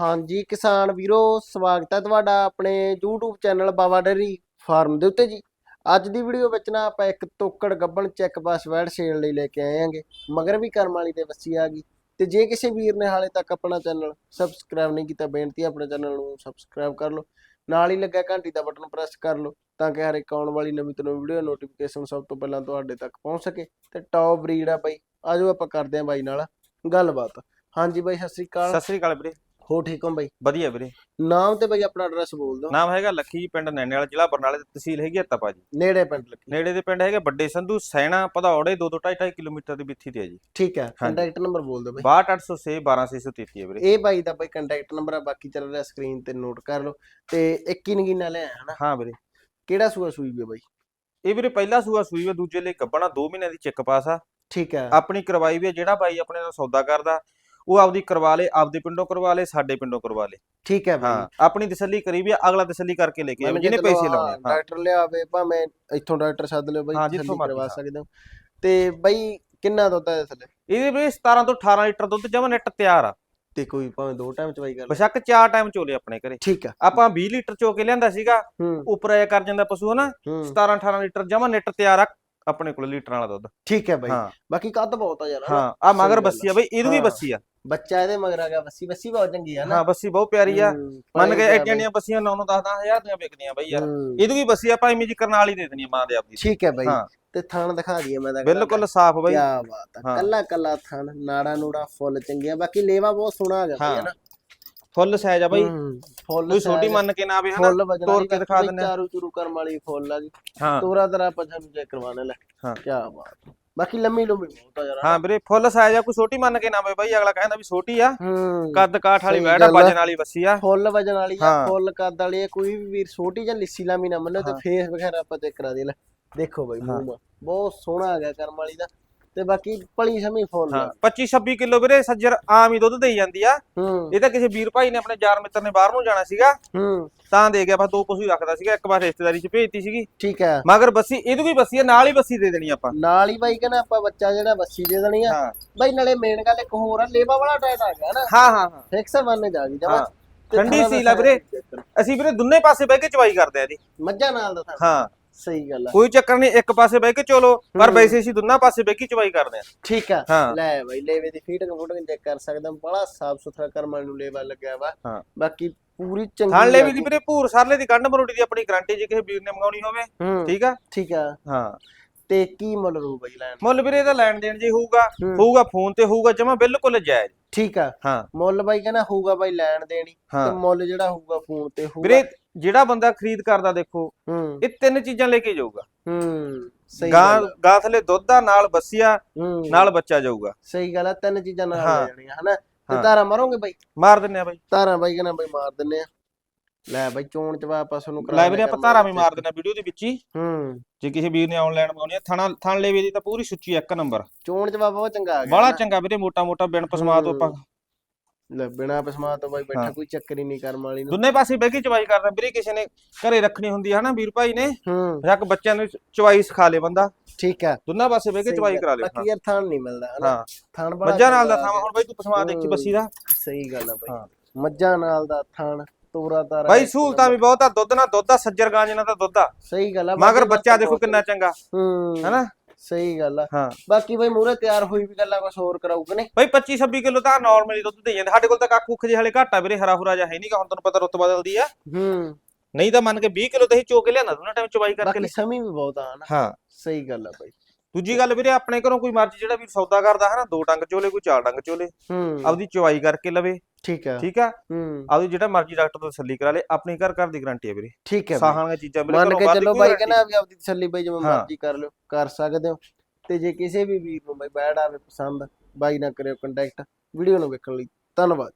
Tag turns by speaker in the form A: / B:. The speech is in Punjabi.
A: ਹਾਂਜੀ, ਕਿਸਾਨ ਵੀਰੋ, ਸਵਾਗਤ ਹੈ ਤੁਹਾਡਾ ਆਪਣੇ YouTube channel Baba dairy farm ਦੇ ਉੱਤੇ ਜੀ। ਅੱਜ ਦੀ ਵੀਡੀਓ ਵਿੱਚ ਨਾ ਆਪਾਂ ਇੱਕ ਤੋਕੜ ਗੱਬਣ ਚੈੱਕ ਪਾਸ ਵੈੜ ਸੇਲ ਲਈ ਲੈ ਕੇ ਆਏ ਆਂਗੇ ਮਗਰ ਵੀ ਕਰਮ ਵਾਲੀ ਤੇ ਵੱਸੀ ਆ ਗਈ। ਤੇ ਜੇ ਕਿਸੇ ਵੀਰ ਨੇ ਹਾਲੇ ਤੱਕ ਆਪਣਾ ਚੈਨਲ ਸਬਸਕ੍ਰਾਈਬ ਨਹੀਂ ਕੀਤਾ, ਬੇਨਤੀ ਹੈ ਆਪਣੇ ਚੈਨਲ ਨੂੰ ਸਬਸਕ੍ਰਾਈਬ ਕਰ ਲਓ। ਨਾਲ ਹੀ ਲੱਗਾ ਘੰਟੀ ਦਾ ਬਟਨ ਪ੍ਰੈਸ ਕਰ ਲਓ, ਤਾਂ ਕਿ ਹਰ ਇੱਕ ਆਉਣ ਵਾਲੀ ਨਵੀਂ ਤੋਂ ਨਵੀਂ ਵੀਡੀਓ ਨੋਟੀਫਿਕੇਸ਼ਨ ਸਭ ਤੋਂ ਪਹਿਲਾਂ ਤੁਹਾਡੇ ਤੱਕ ਪਹੁੰਚ ਸਕੇ। ਤੇ ਟੌਪ ਬਰੀਡ ਆ ਬਾਈ ਆਜੋ ਆਪਾਂ ਕਰਦੇ ਆਂ ਬਾਈ ਨਾਲ ਗੱਲਬਾਤ। ਹਾਂਜੀ ਬਾਈ, ਸਤਿ ਸ੍ਰੀ ਅਕਾਲ।
B: ਸਤਿ ਸ੍ਰੀ ਅਕਾਲ ਵੀਰੇ।
A: ਹੋ ਠੀਕ ਹੋ ਬਾਈ?
B: ਵਧੀਆ ਵੀਰੇ।
A: ਨਾਮ ਤੇ ਬਈ ਆਪਣਾ ਐਡਰੈਸ ਬੋਲ ਦਿਓ।
B: ਨਾਮ ਹੈਗਾ ਲੱਖੀ ਜੀ ਪਿੰਡ ਨੈਣੇ ਵਾਲਾ ਜ਼ਿਲ੍ਹਾ ਬਰਨਾਲੇ ਤਹਿਸੀਲ ਹੈਗੀ ਹੱਤਾਪਾ ਜੀ।
A: ਨੇੜੇ ਪਿੰਡ ਲੱਗੀ
B: ਨੇੜੇ ਦੇ ਪਿੰਡ ਹੈਗੇ ਵੱਡੇ ਸੰਧੂ ਸੈਣਾ ਭਦੌੜੇ 2 2 2.5 ਕਿਲੋਮੀਟਰ ਦੀ ਵਿੱਥੀ ਤੇ ਹੈ ਜੀ।
A: ਠੀਕ ਹੈ ਕੰਟੈਕਟ ਨੰਬਰ ਬੋਲ ਦਿਓ ਬਈ।
B: 62806 12633 ਹੈ ਵੀਰੇ।
A: ਇਹ ਬਾਈ ਦਾ ਬਈ ਕੰਟੈਕਟ ਨੰਬਰ ਆ ਬਾਕੀ ਚੱਲ ਰਿਹਾ ਸਕਰੀਨ ਤੇ ਨੋਟ ਕਰ ਲਓ। ਤੇ ਇੱਕ ਹੀ ਨਗੀਨਾ ਲਿਆ ਹਨਾ?
B: ਹਾਂ ਵੀਰੇ।
A: ਕਿਹੜਾ ਸੂਆ ਸੂਈ ਵੀ ਬਾਈ?
B: ਇਹ ਵੀਰੇ ਪਹਿਲਾ ਸੂਆ ਸੂਈ ਵਾ ਦੂਜੇ ਲਈ ਕੱਬਣਾ 2 ਮਹੀਨਿਆਂ ਦੀ ਚੈੱਕ ਪਾਸ ਆ।
A: ਠੀਕ ਹੈ
B: ਆਪਣੀ ਕਰਵਾਈ ਵੀ ਜਿਹੜਾ ਬਾਈ ਆਪਣੇ ਨਾਲ ਸੌਦਾ ਕਰਦਾ। ਉਹ ਆਪਦੀ ਕਰਵਾ ਲੇ ਆਪਦੇ ਪਿੰਡੋਂ ਕਰਵਾ ਲੇ ਸਾਡੇ ਪਿੰਡੋਂ ਕਰਵਾ ਲੇ।
A: ਠੀਕ ਹੈ
B: ਹਾਂ
A: ਬਾਈ।
B: ਆਪਣੀ ਤਸੱਲੀ ਕਰੀ ਵੀ ਆ, ਅਗਲਾ ਤਸੱਲੀ ਕਰਕੇ ਲੈ ਕੇ ਆਵੇ ਜਿਹਨੇ ਪੈਸੇ ਲਾਉਣੇ ਆ। ਹਾਂ।
A: ਡਾਕਟਰ ਲਿਆਵੇ ਭਾਵੇਂ ਇੱਥੋਂ ਡਾਕਟਰ ਸੱਦ ਲਿਓ ਬਾਈ
B: ਹਾਂ,
A: ਤਸੱਲੀ
B: ਜਿੱਥੋਂ ਮਰਜ਼ੀ,
A: ਕਰਵਾ। ਸਕਦੇ ਹੋ। ਤੇ ਬਾਈ ਕਿੰਨਾ ਦੁੱਧ ਹੈ ਥੱਲੇ
B: ਇਹਦੇ ਵੀਰੇ 17 ਤੋਂ 18 ਲੀਟਰ ਦੁੱਧ ਜਮਾ ਨੈਟ ਤਿਆਰ ਆ।
A: ਤੇ ਕੋਈ ਭਾਵੇਂ ਦੋ ਟਾਈਮ ਚਵਾਈ ਕਰ ਲਓ
B: ਬਸ਼ੱਕ ਚਾਰ ਟਾਈਮ ਚੋਲੇ ਆਪਣੇ ਘਰੇ।
A: ਠੀਕ ਹੈ
B: ਆਪਾਂ 20 ਲੀਟਰ ਚੋ ਕੇ ਲਿਆਂਦਾ ਸੀਗਾ
A: ਹੂੰ।
B: ਉੱਪਰ ਆਇਆ ਕਰ ਜਾਂਦਾ ਪਸ਼ੂ ਹਨਾ
A: ਹੂੰ।
B: 17 18 ਲੀਟਰ ਜਮਾ ਨਿੱਟ ਤਿਆਰ ਆ ਆਪਣੇ ਕੋਲ ਲੀਟਰਾਂ ਵਾਲਾ ਦੁੱਧ।
A: ਠੀਕ ਹੈ ਬਾਈ।
B: ਹਾਂ।
A: ਬਾਕੀ ਕੱਦ ਬਹੁਤ ਆ ਯਾਰ ਹਨਾ?
B: ਹਾਂ ਆ ਮਗਰ ਬੱਸੀ ਆ ਬਈ ਇਹਨੂੰ ਵੀ
A: ਹਾਂ।
B: ਬੱਸੀ ਆ।
A: ਬੱਚਾ ਇਹਦੇ ਮਗਰ ਆ ਗਿਆ ਬੱਸੀ ਬੱਸੀ ਬਹੁਤ ਚੰਗੀ ਆ ਨਾ
B: ਹਾਂ ਬੱਸੀ ਬਹੁਤ ਪਿਆਰੀ ਆ।
A: ਹੂੰ,
B: ਮੰਨ ਕੇ ਐਡੀਆਂ ਦੀਆਂ ਬੱਸੀਆਂ 9 9 10 ਹਜ਼ਾਰ ਦੀਆਂ ਵਿਕਦੀਆਂ ਬਈ ਯਾਰ।
A: ਹੂੰ,
B: ਇਹਨੂੰ ਵੀ ਬੱਸੀ ਆਪਾਂ ਇਵੇਂ ਜੀ ਕਰਨਾਲ ਹੀ ਦੇ ਦੇਣੀ ਆ ਮਾਂ ਦੇ ਆਪਦੀ।
A: ਠੀਕ ਹੈ ਬਾਈ।
B: ਹਾਂ।
A: ਤੇ ਥਾਣ ਦਿਖਾ ਦਈਏ ਮੈਂ ਤਾਂ
B: ਬਿਲਕੁਲ ਸਾਫ਼ ਬਈ।
A: ਕੀ ਬਾਤ ਆ।
B: ਹਾਂ।
A: ਕੱਲਾ ਕੱਲਾ ਥਣ ਨਾੜਾ ਨੂੜਾ ਫੁੱਲ ਚੰਗੀਆਂ। ਬਾਕੀ ਲੇਵਾ ਬਹੁਤ ਸੋਹਣਾ ਆ ਗਿਆ
B: ਹਾਂ। ਫੁੱਲ ਸਾਈਜ਼ ਆ ਬਈ।
A: ਫੁੱਲ
B: ਕੋਈ ਛੋਟੀ ਮੰਨ ਕੇ ਨਾ ਆਵੇ ਹਨਾ
A: ਫੁੱਲ
B: ਤੋੜ
A: ਵਾਲੀ
B: ਕੇ ਦਿਖਾ
A: ਬਈ
B: ਦਿੰਦੇ ਆ।
A: ਚਾਰੂ ਚੂਰੂ ਕਰਮ ਵਾਲੀ ਫੁੱਲ ਆ ਜੀ।
B: ਹਾਂ।
A: ਤੋਰਾ ਤਰਾ ਆਪਾਂ ਤੁਹਾਨੂੰ ਚੈੱਕ ਕਰਵਾਣੇ ਲੈ।
B: ਹਾਂ।
A: ਕੀ ਬਾਤ ਬਾਕੀ ਲੰਮੀ ਲੰਮੀ ਬਹੁਤ ਆ ਯਾਰ।
B: ਹਾਂ ਵੀਰੇ ਫੁੱਲ ਸਾਈਜ਼ ਆ ਕੋਈ ਛੋਟੀ ਮੰਨ ਕੇ ਨਾ ਆਵੇ ਬਈ ਅਗਲਾ ਕਹਿੰਦਾ ਵੀ ਛੋਟੀ ਆ। ਕੱਦ ਕਾਠ ਵਾਲੀ ਵੈੜ ਆ। ਵਜਨ ਵਾਲੀ ਬੱਸੀ ਆ।
A: ਫੁੱਲ ਵਜਨ ਵਾਲੀ ਆ। ਫੁੱਲ ਕੱਦ ਵਾਲੀ ਆ ਕੋਈ ਵੀ ਵੀਰ ਛੋਟੀ ਜਾਂ ਲਿੱਸੀ ਲਾਮੀ ਨਾ ਮੰਨੋ ਤੇ। ਫੇਸ ਵਗੈਰਾ ਆਪਾਂ ਚੈੱਕ ਕਰਾ ਦੇ ਲੈ। ਦੇਖੋ ਬਈ ਮੂੰਹ ਬਹੁਤ ਸੋਹਣਾ ਆ ਗਿਆ ਕਰਮ ਵਾਲੀ ਦਾ। ਤੇ ਬਾਕੀ ਪਲੀ ਸਮੀ ਫੁੱਲ
B: ਹਾਂ
A: ਆ।
B: 25 26 ਕਿਲੋ ਵੀਰੇ ਸੱਜਰ ਆਮ ਹੀ ਦੁੱਧ ਦੇਈ ਜਾਂਦੀ ਆ।
A: ਹੂੰ।
B: ਇਹ ਤਾਂ ਕਿਸੇ ਵੀਰ ਭਾਈ ਨੇ ਆਪਣੇ ਯਾਰ ਮਿੱਤਰ ਨੇ ਬਾਹਰ ਨੂੰ ਜਾਣਾ ਸੀਗਾ।
A: ਹੂੰ।
B: ਤਾਂ ਦੇ ਗਿਆ ਬਸ ਦੋ ਪਸ਼ੂ ਰੱਖਦਾ ਸੀਗਾ ਇੱਕ ਵਾਰ ਰਿਸ਼ਤੇਦਾਰੀ 'ਚ ਭੇਜਤੀ ਸੀਗੀ।
A: ਠੀਕ ਹੈ
B: ਮਗਰ ਬੱਸੀ ਇਹਨੂੰ ਵੀ ਬੱਸੀ ਆ ਨਾਲ ਹੀ ਬੱਸੀ ਦੇ ਦੇਣੀ ਆਪਾਂ।
A: ਨਾਲ ਹੀ ਬਾਈ ਕਹਿੰਦਾ ਆਪਾਂ ਬੱਚਾ ਜਿਹੜਾ ਬੱਸੀ ਦੇ ਦੇਣੀ ਆ। ਬਾਈ ਨਾਲੇ ਮੇਨ ਗੱਲ ਇੱਕ ਹੋਰ ਆ ਲੇਵਾ ਵਾਲਾ ਟਾਈਟ ਆ ਗਿਆ ਨਾ।
B: ਹਾਂ ਹਾਂ ਹਾਂ।
A: ਫਿਕਸ ਬੰਨ ਜਾ ਗਈ ਜਮਾ।
B: ਠੰਡੀ ਸੀਲ ਆ ਵੀਰੇ। ਅਸੀਂ ਵੀਰੇ ਦੋਨੇ ਪਾਸੇ ਬਹਿ ਕੇ ਚਵਾਈ ਕਰਦੇ ਆ ਜੀ
A: ਮੱਝਾਂ ਨਾਲ ਦਾ
B: ਹਾਂ।
A: ਸਹੀ ਗੱਲ ਆ।
B: ਕੋਈ ਚੱਕਰ ਨਹੀਂ ਇੱਕ ਪਾਸੇ ਬਹਿ ਕੇ ਚੋਲੋ ਪਰ
A: ਹੂੰ।
B: ਵੈਸੇ ਅਸੀਂ ਦੋਨਾਂ ਪਾਸੇ ਬਹਿ ਕੇ ਚਵਾਈ ਕਰਦੇ ਆ।
A: ਠੀਕ ਆ।
B: ਹਾਂ।
A: ਲੈ ਬਾਈ ਲੇਵੇ ਦੀ ਫੀਟਿੰਗ ਫੂਟਿੰਗ ਚੈੱਕ ਕਰ ਸਕਦਾ ਬੜਾ ਸਾਫ਼ ਸੁਥਰਾ ਕਰਮਾਂ ਨੂੰ ਲੇਵਾ ਲੱਗਿਆ ਵਾ।
B: ਹਾਂ।
A: ਬਾਕੀ ਪੂਰੀ ਚੰਗੀ
B: ਥਾਣ ਲੈ ਵੀ ਦੀ ਵੀਰੇ ਭੂਰ ਸਰਲੇ ਦੀ ਗੰਢ ਮਰੋੜੀ ਦੀ ਆਪਣੀ ਗਾਰੰਟੀ ਜੇ ਕਿਸੇ ਵੀਰ ਨੇ ਮੰਗਾਉਣੀ ਹੋਵੇ।
A: ਹੂੰ।
B: ਠੀਕ ਆ?
A: ਠੀਕ ਆ।
B: ਹਾਂ।
A: ਤੇ ਕੀ ਮੁੱਲ ਰੂ ਬਾਈ ਲੈਣ
B: ਮੁੱਲ ਵੀਰੇ ਇਹਦਾ ਲੈਣ ਦੇਣ ਜੇ ਹੋਊਗਾ
A: ਹੂੰ।
B: ਹੋਊਗਾ ਫੋਨ ਤੇ ਹੋਊਗਾ ਜਮਾ ਬਿਲਕੁਲ ਜਾਇਜ਼।
A: ਠੀਕ ਆ।
B: ਹਾਂ।
A: ਮੁੱਲ ਬਾਈ ਕਹਿੰਦਾ ਹੋਊਗਾ ਬਾਈ ਲੈਣ ਦੇਣੀ। ਤੇ
B: ਹਾਂ।
A: ਮੁੱਲ ਜਿਹੜਾ ਹੋਊਗਾ ਫੋਨ ਤੇ ਹੋਊਗਾ।
B: ਵੀਰੇ ਜਿਹੜਾ ਬੰਦਾ ਖਰੀਦ ਕਰਦਾ ਦੇਖੋ
A: ਹੂੰ।
B: ਇਹ ਤਿੰਨ ਚੀਜ਼ਾਂ ਲੈ ਕੇ ਜਾਊਗਾ।
A: ਹੂੰ ਸਹੀ
B: ਗਾਂ। ਗਾਂ ਥਲੇ ਦੁੱਧ ਦਾ ਨਾਲ ਬੱਸੀਆ
A: ਹੂੰ।
B: ਨਾਲ ਬੱਚਾ ਜਾਊਗਾ।
A: ਸਹੀ ਗੱਲ ਆ ਤਿੰਨ ਚੀਜ਼ਾਂ ਨਾਲ
B: ਹਾਂ।
A: ਲੈ ਜਾਣੀਆਂ ਹਨਾ? ਤੇ
B: ਹਾਂ।
A: ਧਾਰਾ ਮਾਰੋਗੇ ਬਾਈ?
B: ਮਾਰ ਦਿੰਨੇ ਆ ਬਾਈ।
A: ਧਾਰਾ ਬਾਈ ਕਹਿੰਦਾ ਬਾਈ ਮਾਰ ਦਿੰਨੇ ਆ। ਲੈ ਬਾਈ ਚੋਣ ਚਵਾ ਆਪਾਂ ਤੁਹਾਨੂੰ ਕਰਾ
B: ਲੈ ਵੀਰੇ ਆਪਾਂ ਧਾਰਾ ਵੀ। ਮਾਰ ਦਿੰਨੇ ਆ ਵੀਡੀਓ ਦੇ ਵਿੱਚ ਹੀ।
A: ਹੂੰ।
B: ਜੇ ਕਿਸੇ ਵੀਰ ਨੇ ਆਨਲਾਈਨ ਮੰਗਾਉਣੀ ਆ ਥਣਾ ਥਣ ਲੈਵੇ ਦੀ ਤਾਂ ਪੂਰੀ ਸੁੱਚੀ ਇੱਕ ਨੰਬਰ।
A: ਚੋਣ ਚਵਾ ਬਹੁਤ ਚੰਗਾ ਆ ਗਿਆ
B: ਬੜਾ। ਚੰਗਾ ਵੀਰੇ ਮੋਟਾ ਮੋਟਾ ਬਿਨ ਪਸਮਾ ਤੋਂ ਆਪਾਂ
A: ਲੈ ਬਿਨਾ ਪਸਮਾ ਤੋਂ ਬਾਈ ਬੈਠਾ
B: ਹਾਂ।
A: ਕੋਈ ਚੱਕਰ ਹੀ ਨਹੀਂ ਕਰਮ ਵਾਲੀ ਨੂੰ।
B: ਦੋਨੇ ਪਾਸੇ ਬਹਿ ਕੇ ਚਵਾਈ ਕਰਦਾ ਵੀਰੇ ਕਿਸੇ ਨੇ ਘਰੇ ਰੱਖਣੀ ਹੁੰਦੀ ਹੈ ਹਨਾ ਵੀਰ ਭਾਈ ਨੇ।
A: ਹੂੰ।
B: ਜੱਕ ਬੱਚਿਆਂ ਨੂੰ ਚਵਾਈ ਸਿਖਾ ਲੇ ਬੰਦਾ।
A: ਠੀਕ ਆ।
B: ਦੋਨਾਂ ਪਾਸੇ ਬਹਿ ਕੇ ਚਵਾਈ। ਕਰਾ ਲੇ।
A: ਬਾਕੀ ਯਾਰ ਥਾਣ ਨਹੀਂ ਮਿਲਦਾ ਹਨਾ।
B: ਹਾਂ।
A: ਥਾਣ ਬੜਾ
B: ਮੱਝਾਂ ਨਾਲ ਦਾ
A: ਚੰਗਾ
B: ਥਾਂ ਹੁਣ ਬਾਈ ਤੂੰ ਪਸਮਾ ਦੇਖੀ ਬੱਸੀ ਦਾ।
A: ਸਹੀ ਗੱਲ ਆ ਬਾਈ।
B: ਹਾਂ।
A: ਮੱਝਾਂ ਨਾਲ ਦਾ ਥਾਣ ਤੋਰਾ ਤਾਰਾ
B: ਬਾਈ ਸਹੂਲਤਾਂ ਵੀ ਬਹੁਤ ਆ। ਦੁੱਧ ਨਾਲ ਦੁੱਧ ਆ ਸੱਜਰ ਗਾਂ ਜਿਨ੍ਹਾਂ ਦਾ ਦੁੱਧ ਆ।
A: ਸਹੀ ਗੱਲ ਆ
B: ਮਗਰ ਬੱਚਾ ਦੇਖੋ ਕਿੰਨਾ ਚੰਗਾ।
A: ਹੂੰ।
B: ਹੈਨਾ?
A: ਸਹੀ ਗੱਲ ਆ।
B: ਹਾਂ।
A: ਬਾਕੀ ਬਾਈ ਮੂਰੇ ਤਿਆਰ ਹੋਈ ਵੀ ਗੱਲਾਂ ਕੁਝ ਹੋਰ ਕਰਾਊਗਾ ਨੇ
B: ਬਾਈ 25 26 ਕਿਲੋ ਤਾਂ ਨਾਰਮਲੀ ਦੁੱਧ ਦੇ ਜਾਂਦੇ। ਸਾਡੇ ਕੋਲ ਤਾਂ ਕੱਖ ਕੁੱਖ ਜੇ ਹਲੇ ਘੱਟ ਵੀਰੇ ਹਰਾ ਹੁਰਾ ਜਿਹਾ ਹੈ ਨਹੀਂਗਾ ਹੁਣ ਤੁਹਾਨੂੰ ਪਤਾ ਰੁੱਤ ਬਦਲਦੀ ਆ।
A: ਹੂੰ।
B: ਨਹੀਂ ਤਾਂ ਮੰਨ ਕੇ 20 ਕਿਲੋ ਤਾਂ ਹੀ ਚੋ ਕੇ ਲਿਆਣਾ ਦੋਨਾਂ ਟਾਈਮ ਚਵਾਈ ਕਰਕੇ
A: ਬਾਕੀ ਸਮੀ ਵੀ ਬਹੁਤ ਆ ਹਨਾ
B: ਹਾਂ।
A: ਸਹੀ ਗੱਲ ਆ ਬਾਈ।
B: ਦੂਜੀ ਗੱਲ ਵੀਰੇ ਆਪਣੇ ਘਰੋਂ ਕੋਈ ਮਰਜ਼ੀ ਜਿਹੜਾ ਵੀ ਸੌਦਾ ਕਰਦਾ ਹੈ ਨਾ ਦੋ ਡੰਗ ਚੋਲੇ ਕੋਈ ਚਾਰ ਡੰਗ ਚੋਲੇ।
A: ਹੂੰ।
B: ਆਪਦੀ ਚਵਾਈ ਕਰਕੇ ਲਵੇ।
A: ਠੀਕ ਆ।
B: ਠੀਕ
A: ਹੂੰ।
B: ਆਪਦੀ ਜਿਹੜਾ ਮਰਜ਼ੀ ਡਾਕਟਰ ਤੋਂ ਤਸੱਲੀ ਕਰਾ ਲੇ ਆਪਣੀ ਘਰ ਘਰ ਦੀ ਗਾਰੰਟੀ ਹੈ ਵੀਰੇ।
A: ਠੀਕ ਹੈ।
B: ਸਾਹਾਂ ਵਾਲੀਆਂ ਚੀਜ਼ਾਂ ਵੀਰੇ
A: ਮੰਨ ਕੇ ਚੱਲੋ ਬਾਈ ਕਹਿੰਦਾ ਵੀ ਆਪਦੀ ਤਸੱਲੀ ਬਾਈ ਜਿਵੇਂ
B: ਹਾਂ।
A: ਮਰਜ਼ੀ ਕਰ ਲਿਓ ਕਰ ਸਕਦੇ ਹੋ। ਤੇ ਜੇ ਕਿਸੇ ਵੀ ਵੀਰ ਨੂੰ ਬਾਈ ਬੈਡ ਆਵੇ ਪਸੰਦ ਬਾਈ ਨਾਲ ਕਰਿਓ ਕੰਟੈਕਟ ਵੀਡੀਓ ਨੂੰ ਵੇਖਣ ਲਈ। ਧੰਨਵਾਦ।